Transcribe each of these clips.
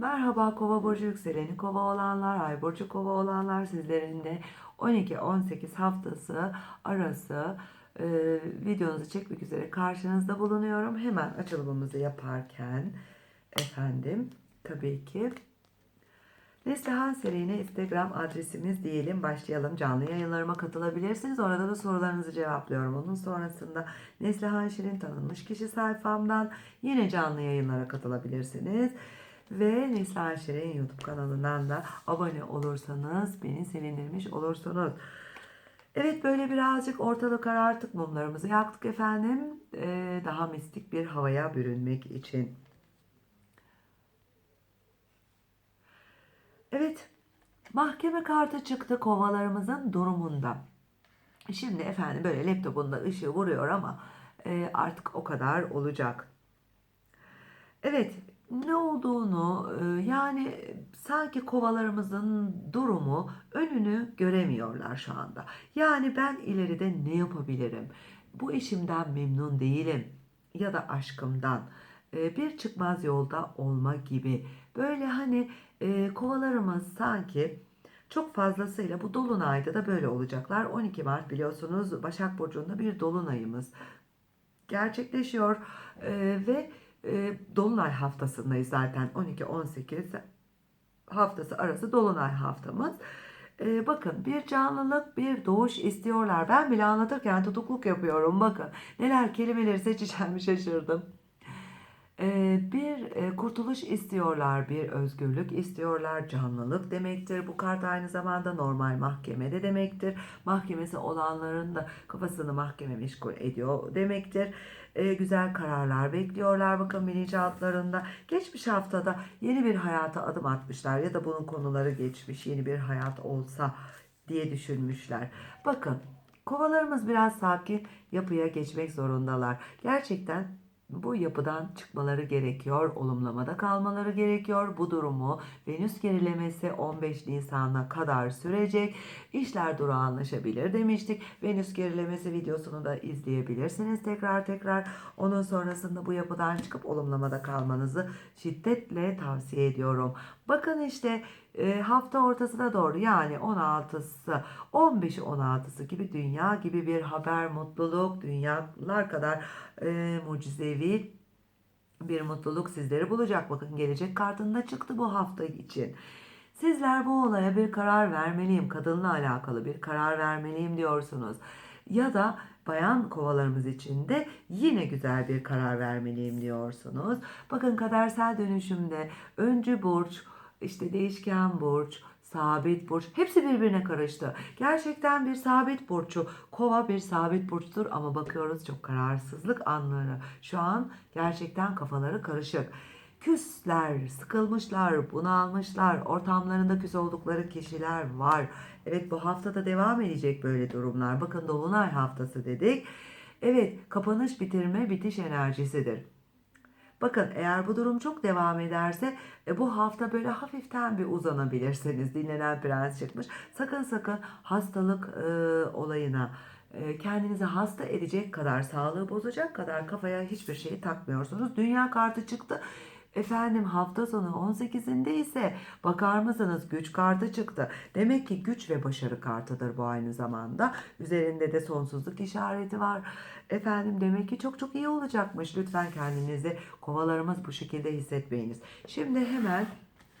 Merhaba Kova burcu yükseleni Kova olanlar, Ay burcu Kova olanlar sizlerin de 12-18 haftası arası e, videonuzu çekmek üzere karşınızda bulunuyorum. Hemen açılımımızı yaparken efendim tabii ki Neslihan Serine Instagram adresimiz diyelim. Başlayalım. Canlı yayınlarıma katılabilirsiniz. Orada da sorularınızı cevaplıyorum. Onun sonrasında Neslihan Şirin tanınmış kişi sayfamdan yine canlı yayınlara katılabilirsiniz. Ve Neslihan Şirin YouTube kanalından da abone olursanız beni sevindirmiş olursunuz. Evet böyle birazcık ortalık kararttık mumlarımızı yaktık efendim. Ee, daha mistik bir havaya bürünmek için. Evet, mahkeme kartı çıktı kovalarımızın durumunda. Şimdi efendim böyle laptopunda ışığı vuruyor ama e, artık o kadar olacak. Evet, ne olduğunu e, yani sanki kovalarımızın durumu önünü göremiyorlar şu anda. Yani ben ileride ne yapabilirim? Bu işimden memnun değilim ya da aşkımdan e, bir çıkmaz yolda olma gibi. Böyle hani e, kovalarımız sanki çok fazlasıyla bu dolunayda da böyle olacaklar. 12 Mart biliyorsunuz Başak Burcu'nda bir dolunayımız gerçekleşiyor ve e, dolunay haftasındayız zaten 12-18 haftası arası dolunay haftamız. E, bakın bir canlılık bir doğuş istiyorlar. Ben bile anlatırken tutukluk yapıyorum. Bakın neler kelimeleri seçeceğimi şaşırdım. Ee, bir e, kurtuluş istiyorlar, bir özgürlük istiyorlar, canlılık demektir. Bu kart aynı zamanda normal mahkemede demektir. Mahkemesi olanların da kafasını mahkeme meşgul ediyor demektir. Ee, güzel kararlar bekliyorlar bakın bilinçaltlarında. Geçmiş haftada yeni bir hayata adım atmışlar ya da bunun konuları geçmiş yeni bir hayat olsa diye düşünmüşler. Bakın kovalarımız biraz sakin yapıya geçmek zorundalar. Gerçekten bu yapıdan çıkmaları gerekiyor, olumlamada kalmaları gerekiyor. Bu durumu Venüs gerilemesi 15 Nisan'a kadar sürecek. İşler durağanlaşabilir demiştik. Venüs gerilemesi videosunu da izleyebilirsiniz tekrar tekrar. Onun sonrasında bu yapıdan çıkıp olumlamada kalmanızı şiddetle tavsiye ediyorum. Bakın işte e, hafta ortasına doğru yani 16'sı 15'i 16'sı gibi dünya gibi bir haber mutluluk dünyalar kadar e, mucizevi bir mutluluk sizleri bulacak. Bakın gelecek kartında çıktı bu hafta için. Sizler bu olaya bir karar vermeliyim, kadınla alakalı bir karar vermeliyim diyorsunuz. Ya da bayan kovalarımız için de yine güzel bir karar vermeliyim diyorsunuz. Bakın kadersel dönüşümde öncü burç, işte değişken burç, sabit burç hepsi birbirine karıştı. Gerçekten bir sabit burcu. Kova bir sabit burçtur ama bakıyoruz çok kararsızlık anları. Şu an gerçekten kafaları karışık. Küsler, sıkılmışlar, bunalmışlar, ortamlarında küs oldukları kişiler var. Evet bu haftada devam edecek böyle durumlar. Bakın Dolunay haftası dedik. Evet kapanış bitirme bitiş enerjisidir. Bakın eğer bu durum çok devam ederse e, bu hafta böyle hafiften bir uzanabilirsiniz. Dinlenen prens çıkmış. Sakın sakın hastalık e, olayına e, kendinizi hasta edecek kadar, sağlığı bozacak kadar kafaya hiçbir şeyi takmıyorsunuz. Dünya kartı çıktı. Efendim hafta sonu 18'inde ise bakar mısınız güç kartı çıktı. Demek ki güç ve başarı kartıdır bu aynı zamanda. Üzerinde de sonsuzluk işareti var. Efendim demek ki çok çok iyi olacakmış. Lütfen kendinizi kovalarımız bu şekilde hissetmeyiniz. Şimdi hemen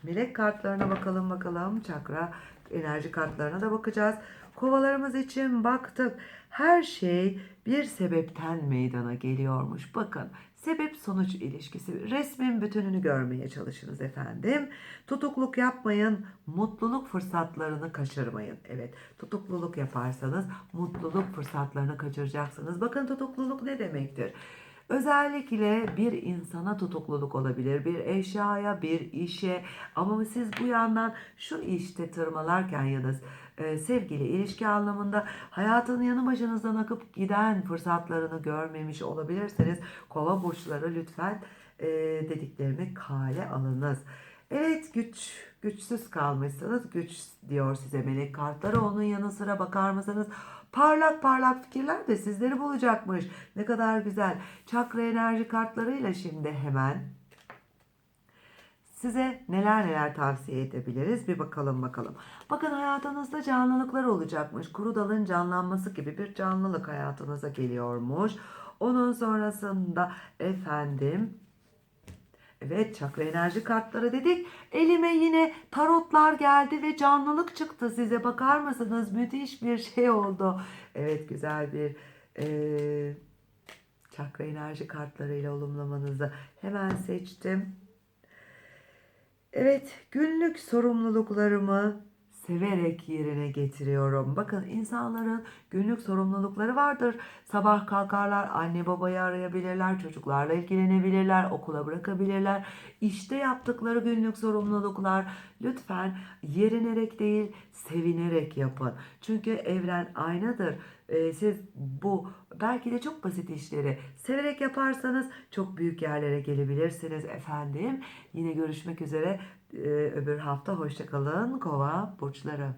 melek kartlarına bakalım bakalım. Çakra enerji kartlarına da bakacağız. Kovalarımız için baktık. Her şey bir sebepten meydana geliyormuş. Bakın sebep sonuç ilişkisi resmin bütününü görmeye çalışınız efendim. Tutukluk yapmayın, mutluluk fırsatlarını kaçırmayın. Evet, tutukluluk yaparsanız mutluluk fırsatlarını kaçıracaksınız. Bakın tutukluluk ne demektir? Özellikle bir insana tutukluluk olabilir, bir eşyaya, bir işe ama siz bu yandan şu işte tırmalarken ya da e, sevgili ilişki anlamında hayatın yanı başınızdan akıp giden fırsatlarını görmemiş olabilirseniz kova burçları lütfen e, dediklerimi kale alınız. Evet güç, güçsüz kalmışsınız. Güç diyor size melek kartları. Onun yanı sıra bakar mısınız? Parlak parlak fikirler de sizleri bulacakmış. Ne kadar güzel. Çakra enerji kartlarıyla şimdi hemen size neler neler tavsiye edebiliriz bir bakalım bakalım. Bakın hayatınızda canlılıklar olacakmış. Kuru dalın canlanması gibi bir canlılık hayatınıza geliyormuş. Onun sonrasında efendim Evet çakra enerji kartları dedik. Elime yine tarotlar geldi ve canlılık çıktı size. Bakar mısınız? Müthiş bir şey oldu. Evet güzel bir eee, çakra enerji kartlarıyla olumlamanızı hemen seçtim. Evet, günlük sorumluluklarımı severek yerine getiriyorum. Bakın insanların günlük sorumlulukları vardır. Sabah kalkarlar, anne babayı arayabilirler, çocuklarla ilgilenebilirler, okula bırakabilirler. İşte yaptıkları günlük sorumluluklar lütfen yerinerek değil, sevinerek yapın. Çünkü evren aynadır. Ee, siz bu belki de çok basit işleri severek yaparsanız çok büyük yerlere gelebilirsiniz efendim. Yine görüşmek üzere. Ee, öbür hafta hoşçakalın kova burçları.